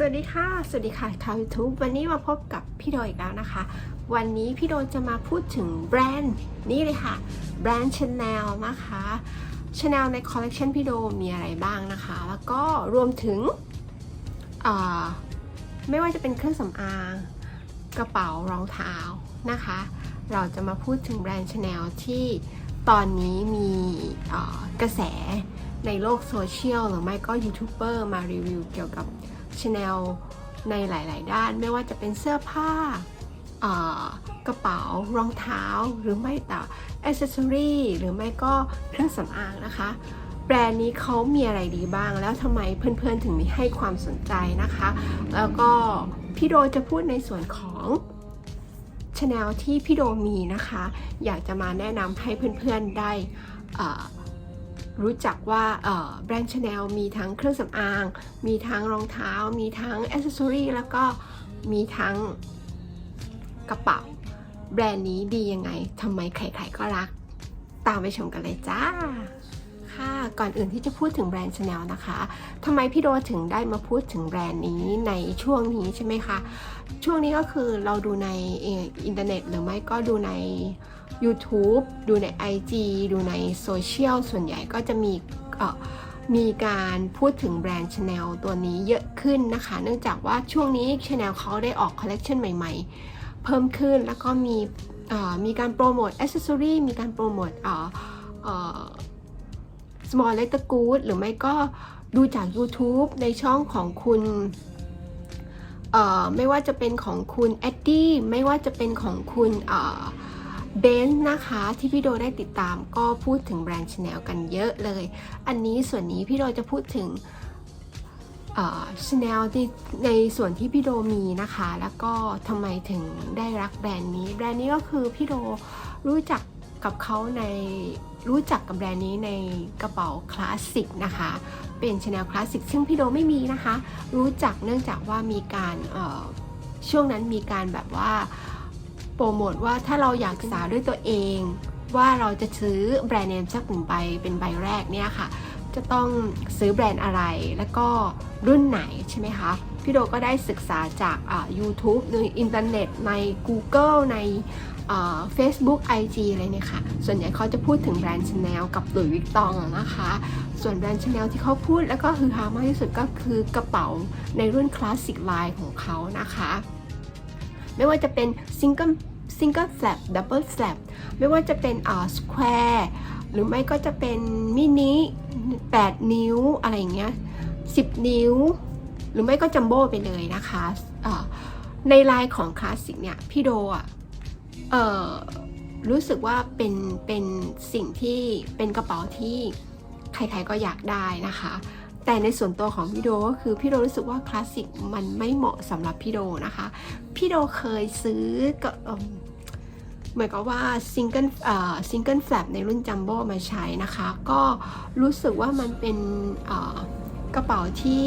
สวัสดีค่ะ สวัสดีค่ะชาวยูทูบวันนี้มาพบกับพี่โดอีกแล้วนะคะ วันนี้พี่โดจะมาพูดถึงแบรนด์นี่เลยค่ะ แบรนด์ Chanel นะคะ Chanel ในคอลเลกชันพี่โดมีอะไรบ้างนะคะ แล้วก็รวมถึง ไม่ว่าจะเป็นเครื่องสำอาง กระเป๋ารองเท้านะคะ เราจะมาพูดถึงแบรนด์ Chanel ที่ตอนนี้มีกระแสในโลกโซเชียลหรือไม่ก็ยูทูบเบอร์มารีวิวเกี่ยวกับ Chanel ในหลาย ๆ ด้าน ไม่ว่าจะเป็นเสื้อผ้าอ่ากระเป๋ารองเท้าหรือไม่แต่อ c เซสซอรีหรือไม่ก็เครื่องสำอางนะคะ แบรนด์นี้เขามีอะไรดีบ้าง แล้วทำไมเพื่อน ๆ ถึงมีให้ความสนใจนะคะ แล้วก็พี่โดจะพูดในส่วนของ Chanel ที่พี่โดมีนะคะ อยากจะมาแนะนำให้เพื่อน ๆ ได้อ่า รู้จักว่าแบรนด์ชาแนลมีทั้งเครื่องสำอาง มีทั้งรองเท้า มีทั้งอ c เซสซอรีแล้วก็มีทั้งกระเป๋า แบรนด์นี้ดียังไงทำไมใครๆก็รัก ตามไปชมกันเลยจ้าค่ะก่อนอื่นที่จะพูดถึงแบรนด์ชาแนลนะคะทำไมพี่โดถึงได้มาพูดถึงแบรนด์นี้ในช่วงนี้ใช่ไหมคะ ช่วงนี้ก็คือเราดูในอินเทอร์เน็ตหรือไม่ก็ดูใน YouTube ดูใน IG ดูในโซเชียลส่วนใหญ่ก็จะมีเอ่อมีการพูดถึงแบรนด์ Chanel ตัวนี้เยอะขึ้นนะคะ เนื่องจากว่าช่วงนี้ Chanel เขาได้ออกคอลเลกชันใหม่ๆ เพิ่มขึ้นแล้วก็มีเอ่อมีการโปรโมทอ c เซสซอรีมีการโปรโมทเอ่อเอ่อ small letter good หรือไม่ก็ดูจาก YouTube ในช่องของคุณเอ่อไม่ว่าจะเป็นของคุณแอดดี้ไม่ว่าจะเป็นของคุณเเบนซ์นะคะที่พี่โดได้ติดตามก็พูดถึงแบรนด์ชาแนลกันเยอะเลย อันนี้ส่วนนี้พี่โดจะพูดถึงชาแนลที่ในส่วนที่พี่โดมีนะคะ แล้วก็ทำไมถึงได้รักแบรนด์นี้ แบรนด์นี้ก็คือพี่โดรู้จักกับเขาในรู้จักกับแบรนด์นี้ในกระเป๋าคลาสสิกนะคะ เป็นชาแนลคลาสสิกซึ่งพี่โดไม่มีนะคะ รู้จักเนื่องจากว่ามีการช่วงนั้นมีการแบบว่า โปรโมทว่าถ้าเราอยากศึกษาด้วยตัวเอง ว่าเราจะซื้อแบรนด์เนมสักหนึ่งใบเป็นใบแรกเนี่ยค่ะ จะต้องซื้อแบรนด์อะไรแล้วก็รุ่นไหนใช่ไหมคะ พี่โดก็ได้ศึกษาจากอ่า YouTube ในอินเทอร์เน็ตใน Google ในอ่า Facebook IG อะไรเนี่ยค่ะ ส่วนใหญ่เขาจะพูดถึงแบรนด์ Chanel กับหลุยส์วิกตองนะคะ ส่วนแบรนด์ Chanel ที่เขาพูดแล้วก็คือฮามากที่สุดก็คือกระเป๋าในรุ่นคลาสสิกไลน์ของเขานะคะ ไม่ว่าจะเป็นซิงเกิลซิงเกิลแฟลปดับเบิลแฟลปไม่ว่าจะเป็นอ่าสแควร์หรือไม่ก็จะเป็นมินิ8 นิ้วอะไรอย่างเงี้ย10 นิ้ว หรือไม่ก็จัมโบ้ไปเลยนะคะอ่าในลายของคลาสสิกเนี่ย พี่โดอะรู้สึกว่าเป็นเป็นสิ่งที่เป็นกระเป๋าที่ใครๆก็อยากได้นะคะ แต่ในส่วนตัวของพี่โดก็คือพี่โดรู้สึกว่าคลาสสิกมันไม่เหมาะสำหรับพี่โดนะคะ พี่โดเคยซื้อก็เหมือนกับว่าซิงเกิลซิงเกิลแฟลปในรุ่นจัมโบ้มาใช้นะคะ ก็รู้สึกว่ามันเป็นกระเป๋าที่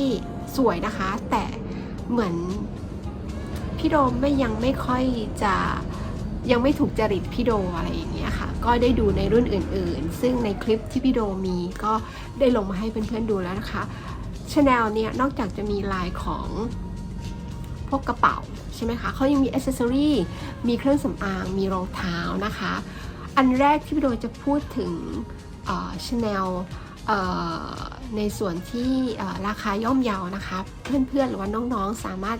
สวยนะคะ แต่เหมือนพี่โดไม่ยังไม่ค่อยจะยังไม่ถูกจริตพี่โดอะไรอย่างเงี้ยค่ะ ก็ได้ดูในรุ่นอื่นๆ ซึ่งในคลิปที่พี่โดมีก็ ได้ลงมาให้เพื่อนๆดูแล้วนะคะชาแนลเนี่ยนอกจากจะมีลายของพวกกระเป๋าใช่ไหมคะเขายังมีอ c เซอรี่มีเครื่องสำอาง มีรองเท้านะคะ อันแรกที่พี่โดจะพูดถึงชาแนลในส่วนที่ราคาย่อมเยาวนะคะ เพื่อนๆหรือว่าน้องๆสามารถ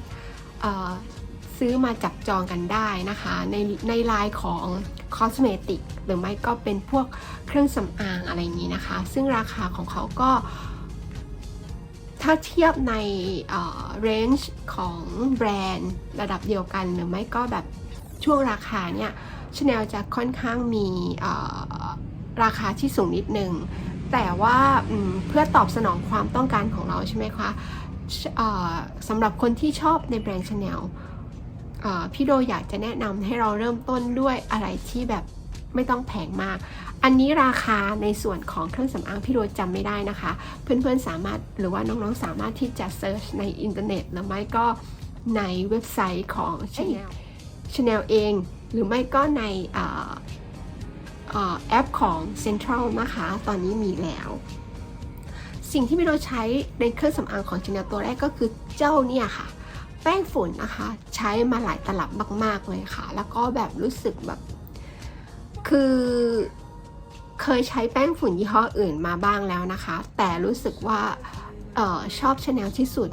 ซื้อมาจับจองกันได้นะคะ ในในลายของ คอสเมติกหรือไม่ก็เป็นพวกเครื่องสำอางอะไรอย่างนี้นะคะ ซึ่งราคาของเขาก็ ถ้าเทียบในเรนจ์ของแบรนด์ระดับเดียวกัน หรือไม่ก็แบบช่วงราคาเนี่ยชาแนลจะค่อนข้างมีราคาที่สูงนิดนึง แต่ว่าเพื่อตอบสนองความต้องการของเราใช่ไหมคะสำหรับคนที่ชอบในแบรนด์ชาแนล พี่โดอยากจะแนะนำให้เราเริ่มต้นด้วยอะไรที่แบบไม่ต้องแพงมาก อันนี้ราคาในส่วนของเครื่องสำอางพี่โรจำไม่ได้นะคะ เพื่อนๆสามารถหรือว่าน้องๆสามารถที่จะเซิร์ชในอินเทอร์เน็ตหรือไม่ก็ในเว็บไซต์ของ Chanel Chanel เอง หรือไม่ก็ในอ่าอ่าแอปของ Central นะคะ ตอนนี้มีแล้ว สิ่งที่พี่โดใช้ในเครื่องสำอางของชาแนลตัวแรกก็คือเจ้าเนี่ยค่ะ แป้งฝุ่นนะคะ ใช้มาหลายตลับมาก ๆ เลยค่ะ แล้วก็แบบรู้สึกแบบ คือเคยใช้แป้งฝุ่นยี่ห้ออื่นมาบ้างแล้วนะคะ แต่รู้สึกว่าออชอบชาแนลที่สุด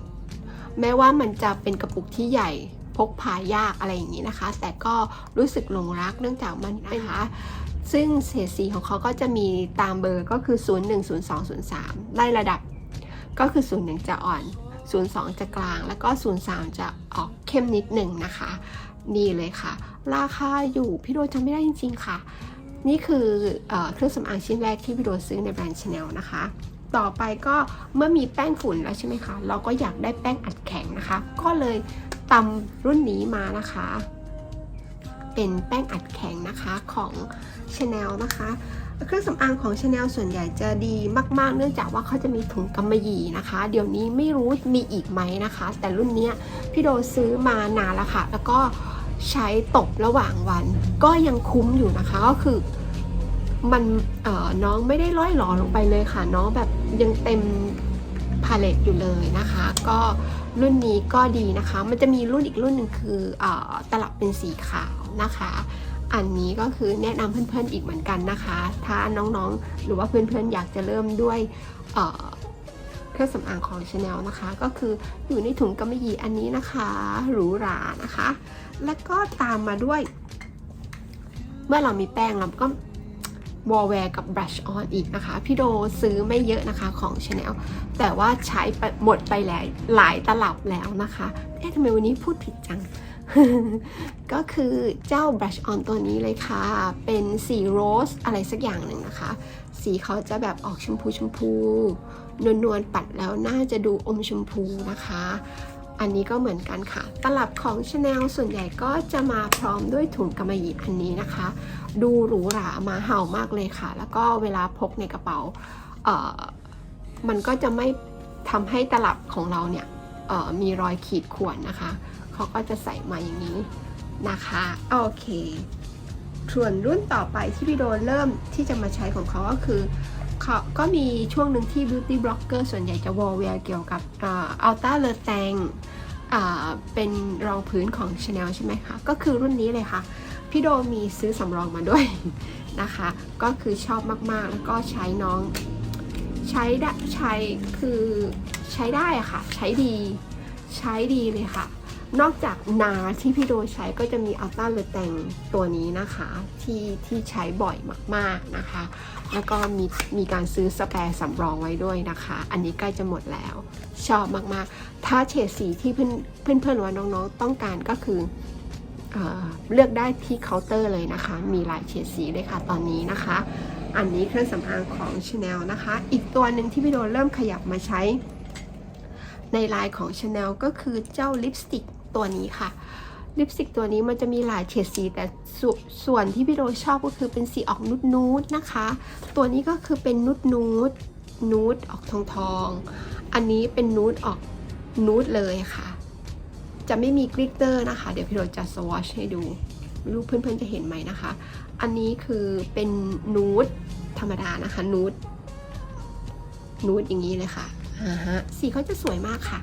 แม้ว่ามันจะเป็นกระปุกที่ใหญ่พกพายากอะไรอย่างนี้นะคะ แต่ก็รู้สึกหลงรักเนื่องจากมันนะคะซึ่งเฉดสีของเขาก็จะมีตามเบอร์ก็คือ 01 02 03 ไล่ระดับก็คือ 01 จะอ่อน 02 จะกลาง แล้วก็ 03 จะออกเข้มนิดหนึ่งนะคะ นี่เลยค่ะ ราคาอยู่พี่โดจำไม่ได้จริง ๆ ค่ะ นี่คือเออเครื่องสำอางชิ้นแรกที่พี่โดซื้อในแบรนด์ชาแนลนะคะ ต่อไปก็เมื่อมีแป้งฝุ่นแล้วใช่ไหมคะ เราก็อยากได้แป้งอัดแข็งนะคะ ก็เลยตำรุ่นนี้มานะคะ เป็นแป้งอัดแข็งนะคะของชาแนลนะคะ เครื่องสำอางของชาแนลส่วนใหญ่จะดีมากๆ เนื่องจากว่าเขาจะมีถุงกำมะหยี่นะคะ เดี๋ยวนี้ไม่รู้มีอีกไหมนะคะ แต่รุ่นนี้พี่โดซื้อมานานแล้วค่ะ แล้วก็ใช้ตบระหว่างวัน ก็ยังคุ้มอยู่นะคะก็คือมันน้องไม่ได้ร้อยหลอลงไปเลยค่ะ น้องแบบยังเต็มพาเลตอยู่เลยนะคะ ก็รุ่นนี้ก็ดีนะคะ มันจะมีรุ่นอีกรุ่นหนึ่งคืออตลับเป็นสีขาวนะคะ อันนี้ก็คือแนะนำเพื่อนๆอีกเหมือนกันนะคะ ถ้าน้องๆ หรือว่าเพื่อนๆอยากจะเริ่มด้วยเเครื่องสำอางของชาแนลนะคะ ก็คืออยู่ในถุงกำมะหยี่อันนี้นะคะหรูหรานะคะ แล้วก็ตามมาด้วย เมื่อเรามีแป้งเราก็วอลแวร์กับบรัชออนอีกนะคะ พี่โดซื้อไม่เยอะนะคะของชาแนลแต่ว่าใช้หมดไปหลายหลายตลับแล้วนะคะ เอ๊ะทำไมวันนี้พูดผิดจัง ก็คือเจ้า brush on ตัวนี้เลยค่ะ เป็นสีโรสอะไรสักอย่างหนึ่งนะคะ สีเขาจะแบบออกชมพูชมพู นวลนวลๆปัดแล้วน่าจะดูอมชมพูนะคะ อันนี้ก็เหมือนกันค่ะ ตลับของ Chanel ส่วนใหญ่ก็จะมาพร้อมด้วยถุงกำมะหยี่อันนี้นะคะ ดูหรูหรามาเห่ามากเลยค่ะ แล้วก็เวลาพกในกระเป๋าเอ่อมันก็จะไม่ทำให้ตลับของเราเนี่ยเอ่อมีรอยขีดข่วนนะคะ เขาก็จะใส่มาอย่างนี้นะคะโอเคส่วนรุ่นต่อไปที่พี่โดเริ่มที่จะมาใช้ของเขาก็คือเขาก็มีช่วงหนึ่งที่ beauty blogger ส่วนใหญ่จะวอลเวียเกี่ยวกับอัลต้าเลอแตงเป็นรองพื้นของ Chanel ใช่ไหมคะ ก็คือรุ่นนี้เลยค่ะ พี่โดมีซื้อสำรองมาด้วยนะคะ ก็คือชอบมาก ๆ แล้วก็ใช้น้อง ใช้ได้ใช้คือใช้ได้ค่ะ ใช้ดี ใช้ดีเลยค่ะ นอกจากนาที่พี่โดใช้ก็จะมีอัลต้าเลแตงตัวนี้นะคะที่ที่ใช้บ่อยมากๆนะคะ แล้วก็มีมีการซื้อสแปร์สำรองไว้ด้วยนะคะ อันนี้ใกล้จะหมดแล้ว ชอบมากๆ ถ้าเฉดสีที่เพื่อนเพื่อนๆว่าน้องๆต้องการก็คือเอเลือกได้ที่เคาน์เตอร์เลยนะคะ มีหลายเฉดสีเลยค่ะตอนนี้นะคะ อันนี้เครื่องสำอางของ Chanel นะคะ อีกตัวหนึ่งที่พี่โดเริ่มขยับมาใช้ในลายของ Chanel ก็คือเจ้าลิปสติก ตัวนี้ค่ะลิปสติกตัวนี้มันจะมีหลายเฉดสีแต่สส่วนที่พี่โดชอบก็คือเป็นสีออกนุดนูดๆนะคะ ตัวนี้ก็คือเป็นนุดนูดนูดออกทองทองๆอันนี้เป็นนูดออกนูดเลยค่ะ จะไม่มีกลิตเตอร์นะคะ เดี๋ยวพี่โดจะสวอชให้ดูไม่รู้เพื่อนๆจะเห็นไหมนะคะ อันนี้คือเป็นนูดธรรมดานะคะนูดนูดอย่างนี้เลยค่ะอ่าฮะสีเขาจะสวยมากค่ะ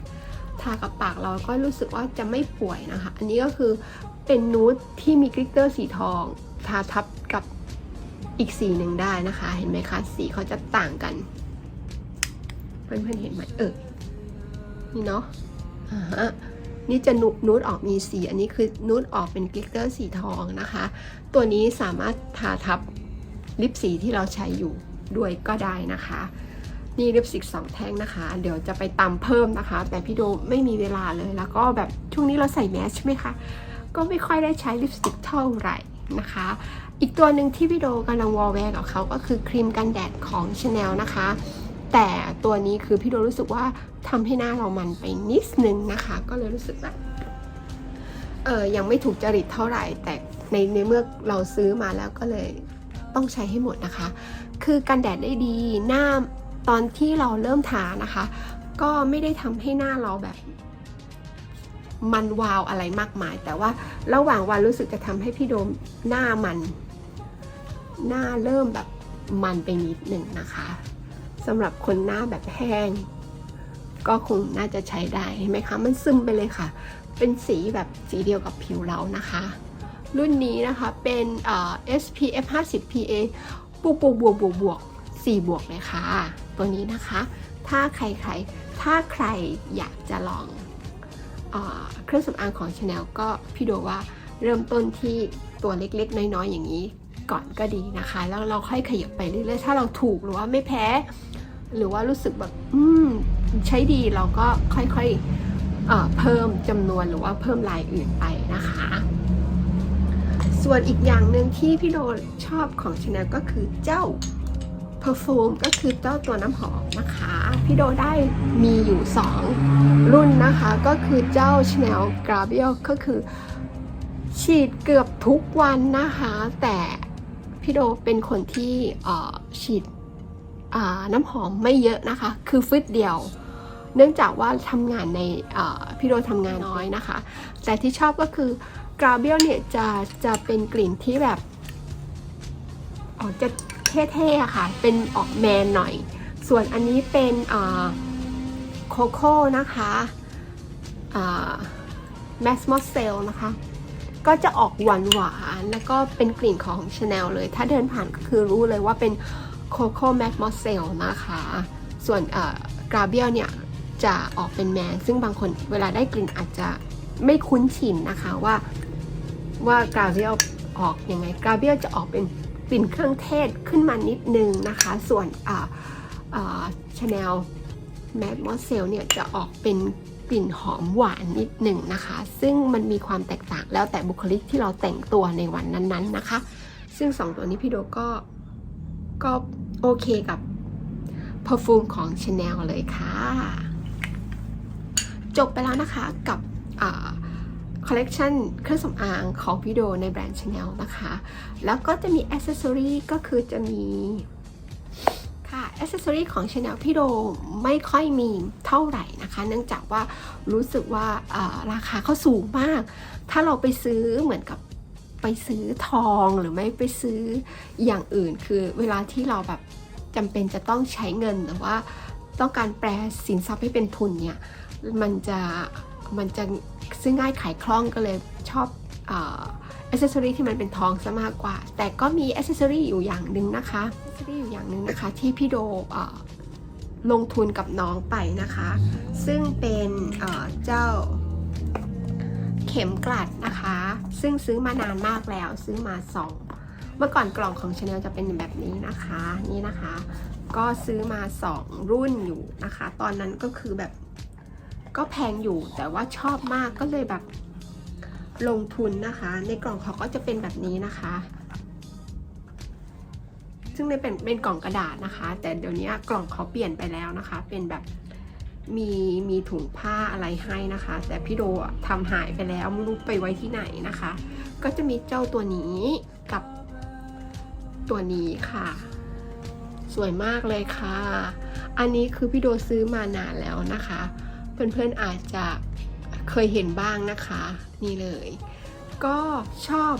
ทากับปากเราก็รู้สึกว่าจะไม่ป่วยนะคะ อันนี้ก็คือเป็นนูดที่มีกลิตเตอร์สีทอง ทาทับกับอีกสีหนึ่งได้นะคะ เห็นไหมคะ สีเขาจะต่างกัน เพื่อนๆเห็นไหมเออ นี่เนาะอ่าฮะนี่จะนูนูดออกมีสี อันนี้คือนูดออกเป็นกลิตเตอร์สีทองนะคะ ตัวนี้สามารถทาทับลิปสีที่เราใช้อยู่ด้วยก็ได้นะคะ นี่ลิปสติกสองแท่งนะคะ เดี๋ยวจะไปตำเพิ่มนะคะ แต่พี่โดไม่มีเวลาเลยแล้วก็แบบช่วงนี้เราใส่แมสใช่ไหมคะ ก็ไม่ค่อยได้ใช้ลิปสติกเท่าไหร่นะคะ อีกตัวหนึ่งที่พี่โดกำลังวอลแวร์กับเขาก็คือครีมกันแดดของ Chanel นะคะ แต่ตัวนี้คือพี่โดรู้สึกว่าทำให้หน้าเรามันไปนิดนึงนะคะ ก็เลยรู้สึกแบบเออยังไม่ถูกจริตเท่าไหร่ แต่ในในเมื่อเราซื้อมาแล้วก็เลยต้องใช้ให้หมดนะคะ คือกันแดดได้ดีหน้า ตอนที่เราเริ่มทานะคะ ก็ไม่ได้ทำให้หน้าเราแบบ มันวาวอะไรมากมาย แต่ว่าระหว่างวันรู้สึกจะทำให้พี่โดมหน้ามัน หน้าเริ่มแบบมันไปนิดหนึ่งนะคะสำหรับคนหน้าแบบแห้ง ก็คงน่าจะใช้ได้เห็นไหมคะมันซึมไปเลยค่ะ เป็นสีแบบสีเดียวกับผิวเรานะคะ รุ่นนี้นะคะเป็น SPF 50 PA บวกบวกบวกบวกบวก4บวกเลยค่ะ ตัวนี้นะคะ ถ้าใครใครถ้าใครอยากจะลองเออเครื่องสำอางของ Chanel ก็พี่โดว่าเริ่มต้นที่ตัวเล็กๆ น้อยๆ อย่างนี้ก่อนก็ดีนะคะ แล้วเราค่อยขยับไปเรื่อยๆ ถ้าเราถูกหรือว่าไม่แพ้ หรือว่ารู้สึกแบบอืมใช้ดีเราก็ค่อยๆเพิ่มจำนวนหรือว่าเพิ่มลายอื่นไปนะคะ ส่วนอีกอย่างหนึ่งที่พี่โดชอบของ Chanel ก็คือเจ้า Perfume ก็คือเจ้าตัวน้ำหอมนะคะ พี่โดได้มีอยู่ 2 รุ่นนะคะ ก็คือเจ้า Chanel g r a b i e l ก็คือฉีดเกือบทุกวันนะคะ แต่พี่โดเป็นคนที่ฉีดน้ำหอมไม่เยอะนะคะ คือฟึดเดียว เนื่องจากว่าทำงานในพี่โดทำงานน้อยนะคะ แต่ที่ชอบก็คือกราเบียลเนี่ยจะจะเป็นกลิ่นที่แบบออกจะ เท่ๆค่ะ เป็นออกแมนหน่อย ส่วนอันนี้เป็นโคโค่นะคะแมสมอสเซลนะคะ ก็จะออกหวานหวานๆแล้วก็เป็นกลิ่นของ Chanel เลย ถ้าเดินผ่านก็คือรู้เลยว่าเป็นโคโค่แมสมอสเซลนะคะ ส่วนกราเบียลเนี่ยจะออกเป็นแมน ซึ่งบางคนเวลาได้กลิ่นอาจจะไม่คุ้นชินนะคะว่าว่ากราเบียลออกยังไงกราเบียลจะออกเป็น กลิ่นเครื่องเทศขึ้นมานิดนึงนะคะ ส่วนชาแนลแมดมอสเซลเนี่ยจะออกเป็นกลิ่นหอมหวานนิดหนึ่งนะคะ ซึ่งมันมีความแตกต่างแล้วแต่บุคลิกที่เราแต่งตัวในวันนั้นๆนะคะ ซึ่งสองตัวนี้พี่โดก็ก็โอเคกับ perfume ของ Chanel เลยค่ะ จบไปแล้วนะคะกับ คอลเลกชันเครื่องสำอางของพี่โดในแบรนด์ Chanel นะคะ แล้วก็จะมีอ c เซสซอรีก็คือจะมีค่ะอ c เซสซอรีของ Chanel พี่โดไม่ค่อยมีเท่าไหร่นะคะ เนื่องจากว่ารู้สึกว่าราคาเขาสูงมาก ถ้าเราไปซื้อเหมือนกับไปซื้อทองหรือไม่ไปซื้ออย่างอื่น คือเวลาที่เราแบบจำเป็นจะต้องใช้เงินหรือว่าต้องการแปลสินทรัพย์ให้เป็นทุนเนี่ยมันจะมันจะ ซื้อง่ายขายคล่องก็เลยชอบอ c เซสซอรีที่มันเป็นทองซะมากกว่า แต่ก็มีอ c เซสซอรีอยู่อย่างหนึ่งนะคะอ c เซสอรีอยู่อย่างหนึ่งนะคะ ที่พี่โดลงทุนกับน้องไปนะคะ ซึ่งเป็นเจ้าเข็มกลัดนะคะ ซึ่งซื้อมานานมากแล้วซื้อมาสองเมื่อก่อนกล่องของ Chanel จะเป็นแบบนี้นะคะนี่นะคะ ก็ซื้อมา 2 รุ่นอยู่นะคะ ตอนนั้นก็คือแบบ ก็แพงอยู่แต่ว่าชอบมากก็เลยแบบลงทุนนะคะ ในกล่องเขาก็จะเป็นแบบนี้นะคะ ซึ่งในเป็นเป็นกล่องกระดาษนะคะ แต่เดี๋ยวนี้กล่องเขาเปลี่ยนไปแล้วนะคะ เป็นแบบมีมีถุงผ้าอะไรให้นะคะ แต่พี่โดทำหายไปแล้วไม่รู้ไปไว้ที่ไหนนะคะ ก็จะมีเจ้าตัวนี้กับตัวนี้ค่ะ สวยมากเลยค่ะ อันนี้คือพี่โดซื้อมานานแล้วนะคะ เพื่อนๆอาจจะเคยเห็นบ้างนะคะ นี่เลย ก็ชอบ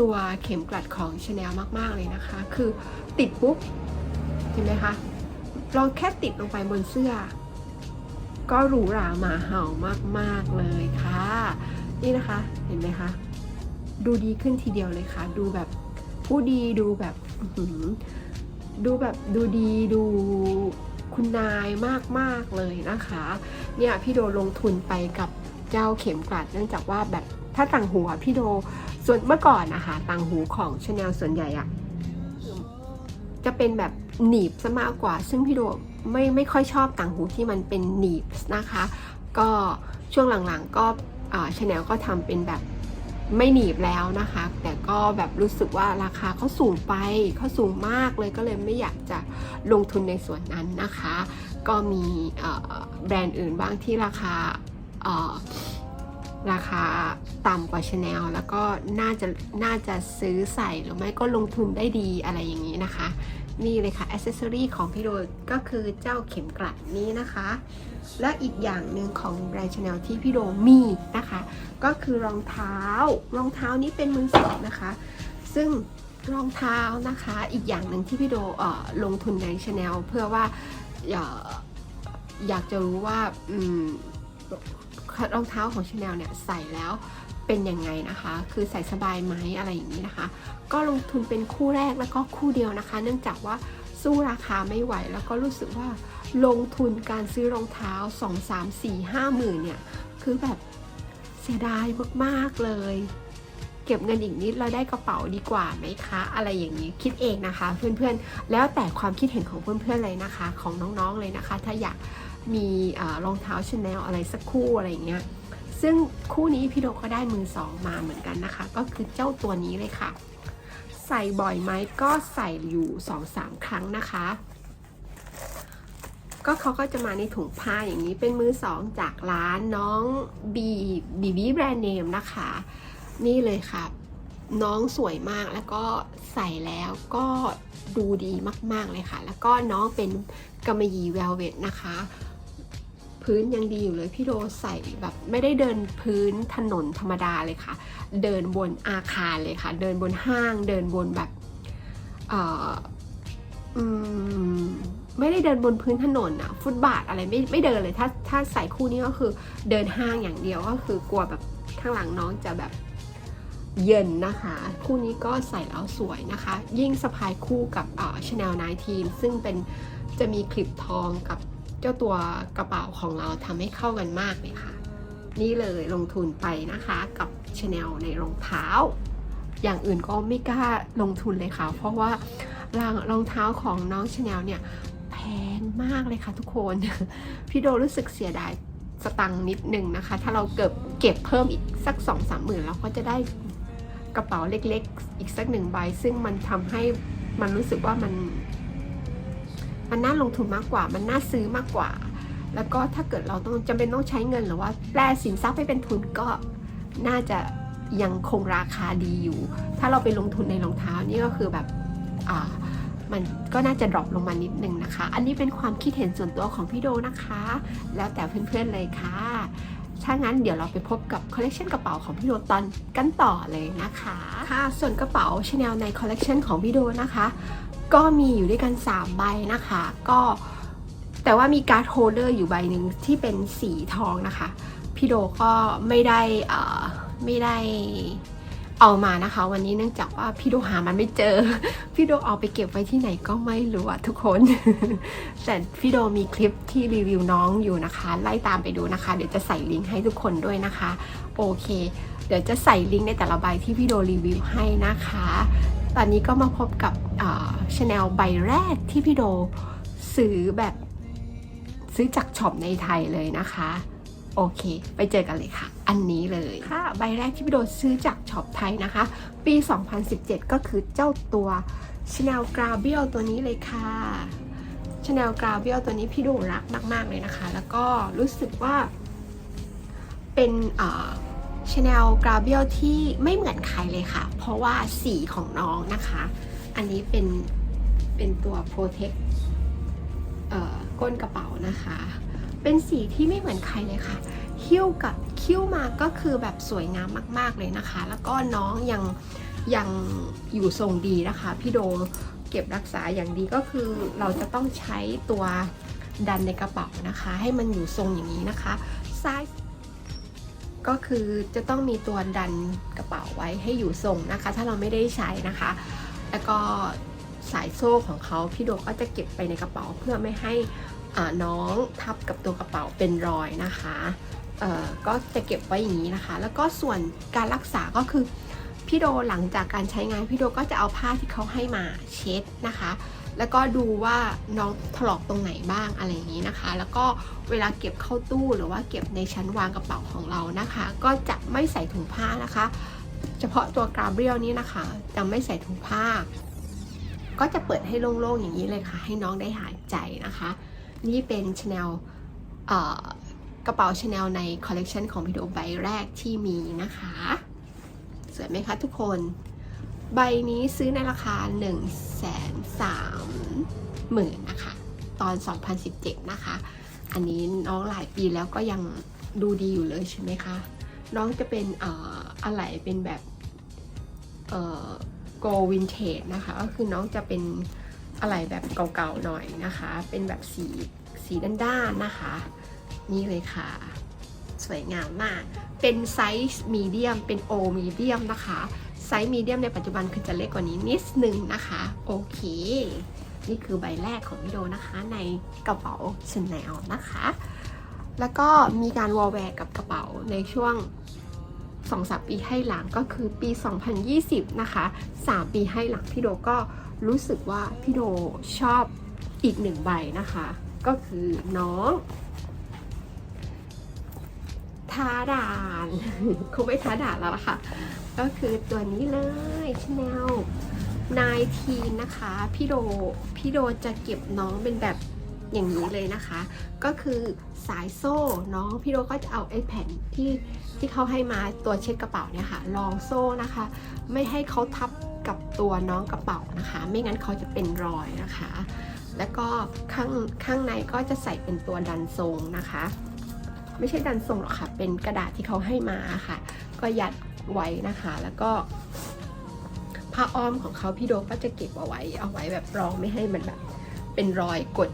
ตัวเข็มกลัดของ Chanel มากๆเลยนะคะ คือติดปุ๊บเห็นไหมคะเราแค่ติดลงไปบนเสื้อ ก็หรูหรามาเห่ามากๆเลยค่ะ นี่นะคะเห็นไหมคะ ดูดีขึ้นทีเดียวเลยค่ะ ดูแบบผู้ดีดูแบบดูแบบดูดีดู คุณนายมากๆเลยนะคะ เนี่ยพี่โดลงทุนไปกับเจ้าเข็มกลัดเนื่องจากว่าแบบถ้าต่างหูพี่โดส่วนเมื่อก่อนนะคะต่างหูของชาแนลส่วนใหญ่อะจะเป็นแบบหนีบซะมากกว่า ซึ่งพี่โดไม่ไม่ค่อยชอบต่างหูที่มันเป็นหนีบนะคะ ก็ช่วงหลังๆก็ชาแนลก็ทำเป็นแบบ ไม่หนีบแล้วนะคะ แต่ก็แบบรู้สึกว่าราคาเขาสูงไปเขาสูงมากเลยก็เลยไม่อยากจะลงทุนในส่วนนั้นนะคะ ก็มีแบรนด์อื่นบ้างที่ราคาราคาต่ำกว่าชาแนลแล้วก็น่าจะน่าจะซื้อใส่หรือไม่ก็ลงทุนได้ดีอะไรอย่างนี้นะคะ นี่เลยค่ะอ c เซสซอรีของพี่โดก็คือเจ้าเข็มกลัดนี้นะคะ และอีกอย่างหนึ่งของแบรนด์ชาแนลที่พี่โดมีนะคะ ก็คือรองเท้ารองเท้านี้เป็นมือสองนะคะ ซึ่งรองเท้านะคะอีกอย่างหนึ่งที่พี่โดลงทุนในชาแนลเพื่อว่าออยากจะรู้ว่ารองเท้าของชาแนลเนี่ยใส่แล้ว เป็นยังไงนะคะ คือใส่สบายไหมอะไรอย่างนี้นะคะ ก็ลงทุนเป็นคู่แรกแล้วก็คู่เดียวนะคะ เนื่องจากว่าสู้ราคาไม่ไหว แล้วก็รู้สึกว่าลงทุนการซื้อรองเท้า 2 3 4 5หมื่นเนี่ย คือแบบเสียดายมากๆเลย เก็บเงินอีกนิดเราได้กระเป๋าดีกว่าไหมคะ อะไรอย่างนี้คิดเองนะคะ เพื่อนๆ แล้วแต่ความคิดเห็นของเพื่อนๆเลยนะคะ ของน้องๆเลยนะคะ ถ้าอยากมีรองเท้าชาแนลอะไรสักคู่อะไรอย่างเงี้ย ซึ่งคู่นี้พี่โดก็ได้มือสองมาเหมือนกันนะคะ ก็คือเจ้าตัวนี้เลยค่ะ ใส่บ่อยไหมก็ใส่อยู่2-3ครั้งนะคะ ก็เขาก็จะมาในถุงผ้าอย่างนี้เป็นมือสองจากร้านน้องบีบีบีแบรนด์เนมนะคะ นี่เลยค่ะ น้องสวยมากแล้วก็ใส่แล้วก็ดูดีมากๆเลยค่ะ แล้วก็น้องเป็นกำมะหยี่เวลเวตนะคะ พื้นยังดีอยู่เลยพี่โดใส่แบบไม่ได้เดินพื้นถนนธรรมดาเลยค่ะ เดินบนอาคารเลยค่ะ เดินบนห้าง เดินบนแบบเออมไม่ได้เดินบนพื้นถนนอะฟุตบาทอะไรไม่ไม่เดินเลยถ้าถ้าใส่คู่นี้ก็คือเดินห้างอย่างเดียวก็คือกลัวแบบข้างหลังน้องจะแบบเย็นนะคะ คู่นี้ก็ใส่แล้วสวยนะคะ ยิ่งสะพายคู่กับเอ่อ Chanel 19ซึ่งเป็นจะมีคลิปทองกับ เจ้าตัวกระเป๋าของเราทำให้เข้ากันมากเลยค่ะ นี่เลยลงทุนไปนะคะกับ Chanel ในรองเท้า อย่างอื่นก็ไม่กล้าลงทุนเลยค่ะ เพราะว่ารางรองเท้าของน้อง Chanel เนี่ยแพงมากเลยค่ะทุกคน พี่โดรู้สึกเสียดายสตังค์นิดนึงนะคะ ถ้าเราเก็บเก็บเพิ่มอีกสัก2องสามหมื่นเราก็จะได้กระเป๋าเล็กๆ อีกสักหนึ่งใบ ซึ่งมันทำให้มันรู้สึกว่ามัน มันน่าลงทุนมากกว่า มันน่าซื้อมากกว่า แล้วก็ถ้าเกิดเราต้องจำเป็นต้องใช้เงินหรือว่าแปลสินทรัพย์ให้เป็นทุนก็น่าจะยังคงราคาดีอยู่ ถ้าเราไปลงทุนในรองเท้านี่ก็คือแบบอ่ามันก็น่าจะดรอปลงมานิดนึงนะคะ อันนี้เป็นความคิดเห็นส่วนตัวของพี่โดนะคะ แล้วแต่เพื่อนๆเลยค่ะ ถ้างั้นเดี๋ยวเราไปพบกับคอลเลกชันกระเป๋าของพี่โดตอนกันต่อเลยนะคะ ค่ะ ส่วนกระเป๋าชาแนลในคอลเลกชันของพี่โดนะคะ ก็มีอยู่ด้วยกัน 3 ใบนะคะ ก็แต่ว่ามีการ์ดโฮลเดอร์อยู่ใบหนึ่งที่เป็นสีทองนะคะ พี่โดก็ไม่ได้อ่อไม่ได้เอามานะคะ วันนี้เนื่องจากว่าพี่โดหามันไม่เจอ พี่โดเอาไปเก็บไว้ที่ไหนก็ไม่รู้อะทุกคน แต่พี่โดมีคลิปที่รีวิวน้องอยู่นะคะ ไล่ตามไปดูนะคะ เดี๋ยวจะใส่ลิงก์ให้ทุกคนด้วยนะคะ โอเค เดี๋ยวจะใส่ลิงก์ในแต่ละใบที่พี่โดรีวิวให้นะคะ ตอนนี้ก็มาพบกับชาแนลใบแรกที่พี่โดซื้อแบบซื้อจากช็อปในไทยเลยนะคะ โอเค ไปเจอกันเลยค่ะ อันนี้เลยค่ะ ใบแรกที่พี่โดซื้อจากช็อปไทยนะคะ ปี 2017 ก็คือเจ้าตัว Chanel g r a b i e l ตัวนี้เลยค่ะ Chanel g r a b i e l ตัวนี้พี่โดรักมาก ๆ เลยนะคะ แล้วก็รู้สึกว่าเป็นอ่า Chanel g r a b i e l ที่ไม่เหมือนใครเลยค่ะ เพราะว่าสีของน้องนะคะ อันนี้เป็นเป็นตัว Protect เอ่อก้นกระเป๋านะคะ เป็นสีที่ไม่เหมือนใครเลยค่ะคิ้วกับคิ้วมาก็คือแบบสวยงามมาก ๆเลยนะคะ แล้วก็น้องยังยังอยู่ทรงดีนะคะ พี่โดเก็บรักษาอย่างดีก็คือเราจะต้องใช้ตัวดันในกระเป๋านะคะ ให้มันอยู่ทรงอย่างนี้นะคะ ซ้าย ก็คือจะต้องมีตัวดันกระเป๋าไว้ให้อยู่ทรงนะคะ ถ้าเราไม่ได้ใช้นะคะ แล้วก็สายโซ่ของเขาพี่โดก็จะเก็บไปในกระเป๋าเพื่อไม่ให้น้องทับกับตัวกระเป๋าเป็นรอยนะคะก็จะเก็บไว้อย่างนี้นะคะ แล้วก็ส่วนการรักษาก็คือพี่โดหลังจากการใช้งานพี่โดก็จะเอาผ้าที่เขาให้มาเช็ดนะคะ แล้วก็ดูว่าน้องถลอกตรงไหนบ้างอะไรอย่างนี้นะคะ แล้วก็เวลาเก็บเข้าตู้หรือว่าเก็บในชั้นวางกระเป๋าของเรานะคะ ก็จะไม่ใส่ถุงผ้านะคะ เฉพาะตัวกราเบรียลนี้นะคะ จะไม่ใส่ถุงผ้า ก็จะเปิดให้โล่งๆอย่างนี้เลยค่ะ ให้น้องได้หายใจนะคะ นี่เป็นชาแนลกระเป๋าชาแนลในคอลเลกชันของพี่โดใบแรกที่มีนะคะ สวยไหมคะทุกคน ใบนี้ซื้อในราคา1นึ่งแสนสามหมื่นนะคะ ตอน 2017 นะคะ อันนี้น้องหลายปีแล้วก็ยังดูดีอยู่เลยใช่ไหมคะ น้องจะเป็นอออะไรเป็นแบบเอ่อ go vintage นะคะ ก็คือน้องจะเป็นอะไรแบบเก่าๆหน่อยนะคะ เป็นแบบสีสีด้านๆนะคะ นี่เลยค่ะ สวยงามมาก เป็นไซส์มีเดียม เป็นโอมีเดียมนะคะ ไซส์มีเดียมในปัจจุบันคือจะเล็กกว่านี้นิดนึงนะคะ โอเค นี่คือใบแรกของพี่โดนะคะในกระเป๋าชาแนลนะคะ แล้วก็มีการวอลแวร์กับกระเป๋าในช่วง2 3ปีให้หลังก็คือปี 2020 นะคะ 3 ปีให้หลังพี่โดก็รู้สึกว่าพี่โดชอบอีกหนึ่งใบนะคะ ก็คือน้อง ท้าด่านคงไม่ท้าด่านแล้วล่ะค่ะ ก็คือตัวนี้เลยชแนลนายทีนะคะ พี่โดพี่โดจะเก็บน้องเป็นแบบอย่างนี้เลยนะคะ ก็คือสายโซ่น้องพี่โดก็จะเอาไอ้แผ่นที่ที่เขาให้มาตัวเช็ดกระเป๋าเนี่ยค่ะรองโซ่นะคะ ไม่ให้เขาทับกับตัวน้องกระเป๋านะคะ ไม่งั้นเขาจะเป็นรอยนะคะ แล้วก็ข้างข้างในก็จะใส่เป็นตัวดันทรงนะคะ ไม่ใช่ดันทรงหรอกค่ะ เป็นกระดาษที่เขาให้มาค่ะ ก็ยัดไว้นะคะ แล้วก็ผ้าอ้อมของเขาพี่โดก็จะเก็บเอาไว้ เอาไว้แบบรองไม่ให้มันแบบเป็นรอยกด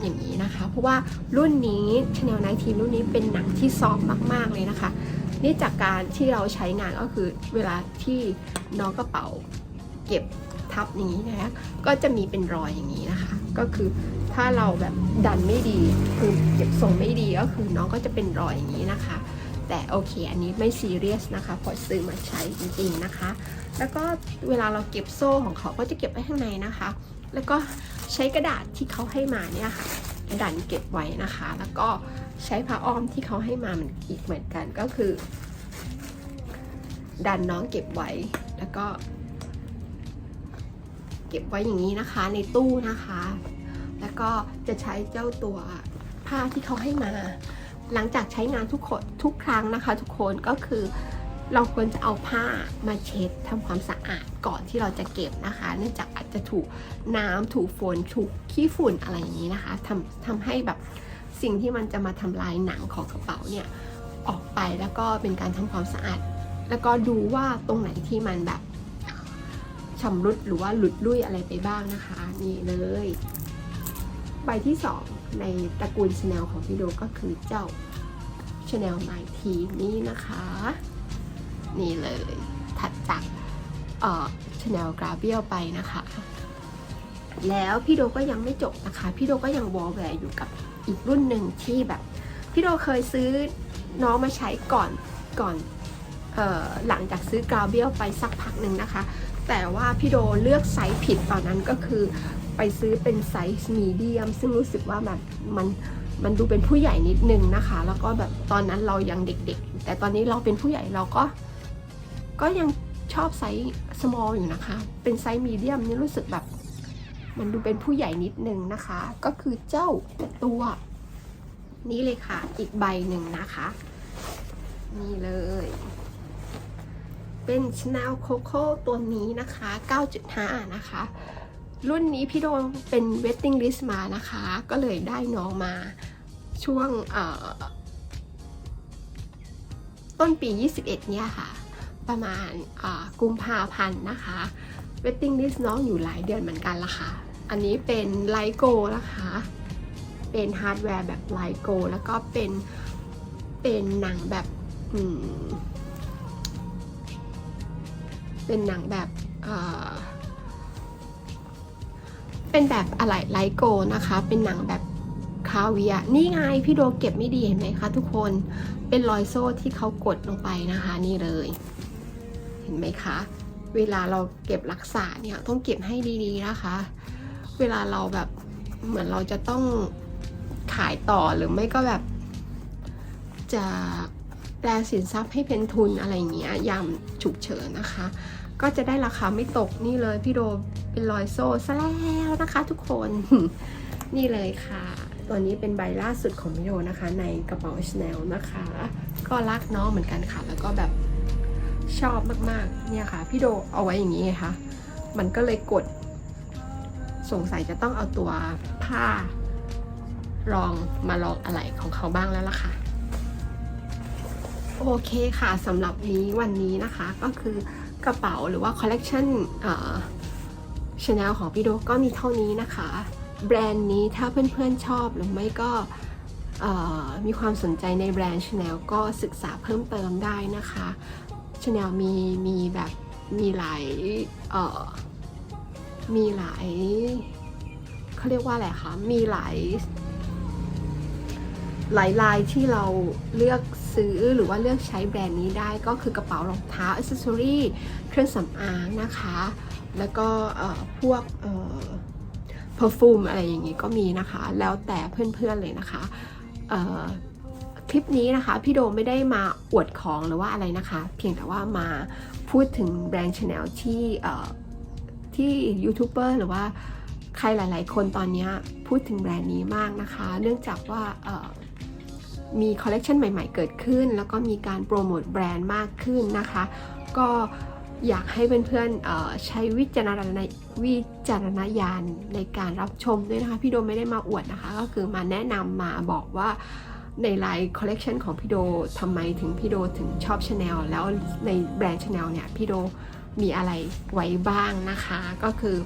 อย่างนี้นะคะ เพราะว่ารุ่นนี้ Chanel 19รุ่นนี้เป็นหนังที่ซอฟมาก ๆ เลยนะคะ นี่จากการที่เราใช้งานก็คือเวลาที่น้องกระเป๋าเก็บทับอย่างนี้นะคะก็จะมีเป็นรอยอย่างนี้นะคะ ก็คือ ถ้าเราแบบดันไม่ดีคือเก็บทรงไม่ดีก็คือน้องก็จะเป็นรอยอย่างนี้นะคะ แต่โอเคอันนี้ไม่ซีเรียสนะคะพอซื้อมาใช้จริงๆนะคะ แล้วก็เวลาเราเก็บโซ่ของเขาก็จะเก็บไว้ข้างในนะคะ แล้วก็ใช้กระดาษที่เขาให้มาเนี่ยค่ะดันเก็บไว้นะคะ แล้วก็ใช้ผ้าอ้อมที่เขาให้มามันอีกเหมือนกันก็คือ ดันน้องเก็บไว้แล้วก็ เก็บไว้อย่างนี้นะคะในตู้นะคะ ก็จะใช้เจ้าตัวผ้าที่เขาให้มา หลังจากใช้งานทุกคนทุกครั้งนะคะ ทุกคนก็คือเราควรจะเอาผ้ามาเช็ดทำความสะอาดก่อนที่เราจะเก็บนะคะ เนื่องจากอาจจะถูกน้ำถูกฝนถูกขี้ฝุ่นอะไรอย่างนี้นะคะทำทำให้แบบสิ่งที่มันจะมาทำลายหนังของกระเป๋าเนี่ยออกไปแล้วก็เป็นการทำความสะอาด แล้วก็ดูว่าตรงไหนที่มันแบบชำรุดหรือว่าหลุดลุ่ยอะไรไปบ้างนะคะ นี่เลย ใบที่ 2 ในตระกูลชาแนลของพี่โดก็คือเจ้าชาแนลไมทีนี้นะคะ นี่เลยถัดจากเอ่อชาแนลกราเบียลไปนะคะ แล้วพี่โดก็ยังไม่จบนะคะ พี่โดก็ยังวอลแวร์อยู่กับอีกรุ่นหนึ่งที่แบบ พี่โดเคยซื้อน้องมาใช้ก่อนก่อนเอ่อหลังจากซื้อกราเบียลไปสักพักหนึ่งนะคะ แต่ว่าพี่โดเลือกไซส์ผิดตอนนั้นก็คือ ไปซื้อเป็นไซส์มีเดียม ซึ่งรู้สึกว่าแบบมันมันดูเป็นผู้ใหญ่นิดนึงนะคะ แล้วก็แบบตอนนั้นเรายังเด็กๆ แต่ตอนนี้เราเป็นผู้ใหญ่เราก็ ก็ยังชอบไซส์ small อยู่นะคะ เป็นไซส์มีเดียมนี่รู้สึกแบบ มันดูเป็นผู้ใหญ่นิดนึงนะคะ ก็คือเจ้าตัวนี้เลยค่ะ อีกใบหนึ่งนะคะ นี่เลย เป็น Chanel Coco ตัวนี้นะคะ 9.5 นะคะ รุ่นนี้พี่โดนเป็น waiting list มานะคะ ก็เลยได้น้องมาช่วงต้นปี 21 เนี่ยค่ะ ประมาณกุมภาพันธ์นะคะ waiting list น้องอยู่หลายเดือนเหมือนกันละค่ะ อันนี้เป็นไลโก้นะคะ เป็นฮาร์ดแวร์แบบไลโก้แล้วก็เป็นเป็นหนังแบบเป็นหนังแบบเอ่อ เป็นแบบอะไรไลโกนะคะ เป็นหนังแบบคาเวียนี่ไงพี่โดเก็บไม่ดีเห็นไหมคะทุกคน เป็นรอยโซ่ที่เขากดลงไปนะคะนี่เลย เห็นไหมคะ เวลาเราเก็บรักษาเนี่ยต้องเก็บให้ดีๆนะคะ เวลาเราแบบเหมือนเราจะต้องขายต่อหรือไม่ก็แบบจะแปลสินทรัพย์ให้เป็นทุนอะไรอย่างเงี้ยยามฉุกเฉินนะคะ ก็จะได้ราคาไม่ตกนี่เลยพี่โด เป็นรอยโซ่ซะแล้วนะคะทุกคนนี่เลยค่ะ ตัวนี้เป็นใบล่าสุดของพี่โดนะคะ ในกระเป๋าชาแนลนะคะ ก็รักน้องเหมือนกันค่ะ แล้วก็แบบชอบมากๆ เนี่ยค่ะ พี่โดเอาไว้อย่างนี้ไงคะมันก็เลยกด สงสัยจะต้องเอาตัวผ้า รองมาลองอะไรของเขาบ้างแล้วล่ะค่ะ โอเคค่ะสำหรับนี้วันนี้นะคะ ก็คือกระเป๋าหรือว่าคอลเลกชัน ชาแนลของพี่โดก็มีเท่านี้นะคะ แบรนด์นี้ถ้าเพื่อนๆชอบหรือไม่ก็มีความสนใจในแบรนด์ชาแนลก็ศึกษาเพิ่มเติมได้นะคะชาแนลมีมีแบบมีหลายมีหลายเขาเรียกว่าอะไรคะ มีหลาย หลายลายที่เราเลือกซื้อหรือว่าเลือกใช้แบรนด์นี้ได้ก็คือกระเป๋ารองเท้าอิสซอรี่เครื่องสำอางนะคะ แล้วก็พวกเอ่อ perfume อะไรอย่างนี้ก็มีนะคะ แล้วแต่เพื่อนๆเลยนะคะคลิปนี้นะคะ พี่โดไม่ได้มาอวดของหรือว่าอะไรนะคะ เพียงแต่ว่ามาพูดถึงแบรนด์ชาแนลที่ที่ยูทูบเบอร์หรือว่าใครหลาย ๆ คนตอนนี้พูดถึงแบรนด์นี้มากนะคะ เนื่องจากว่า มีคอลเลกชันใหม่ๆ เกิดขึ้น แล้วก็มีการโปรโมทแบรนด์มากขึ้นนะคะ ก็อยากให้เพื่อนๆใช้วิจารณวิจารณญาณในการรับชมด้วยนะคะ พี่โดไม่ได้มาอวดนะคะ ก็คือมาแนะนำมาบอกว่าในไลน์คอลเลกชันของพี่โดทำไมถึงพี่โดถึงชอบชาแนลแล้วในแบรนด์ชาแนลเนี่ยพี่โดมีอะไรไว้บ้างนะคะ ก็คือ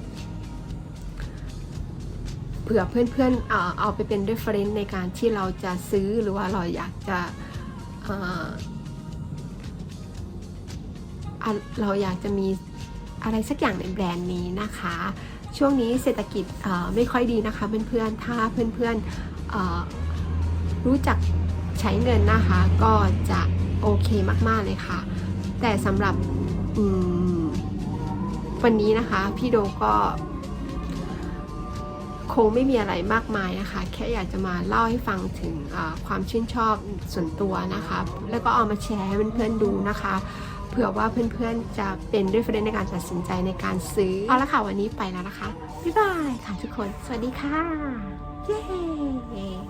เผื่อเพื่อนๆเอเอาไปเป็น reference ในการที่เราจะซื้อหรือว่าเราอยากจะเราอยากจะมีอะไรสักอย่างในแบรนด์นี้นะคะ ช่วงนี้เศรษฐกิจไม่ค่อยดีนะคะเพื่อนๆ ถ้าเพื่อนๆรู้จักใช้เงินนะคะ ก็จะโอเคมากๆเลยค่ะ แต่สำหรับวันนี้นะคะ พี่โดก็ คงไม่มีอะไรมากมายนะคะ แค่อยากจะมาเล่าให้ฟังถึงความชื่นชอบส่วนตัวนะคะ แล้วก็เอามาแชร์ให้เพื่อนๆดูนะคะเผื่อว่าเพื่อนๆจะเป็นด้วยประเด็นในการตัดสินใจในการซื้อเอาละค่ะวันนี้ไปแล้วนะคะบ๊ายบายค่ะทุกคน สวัสดีค่ะ เย้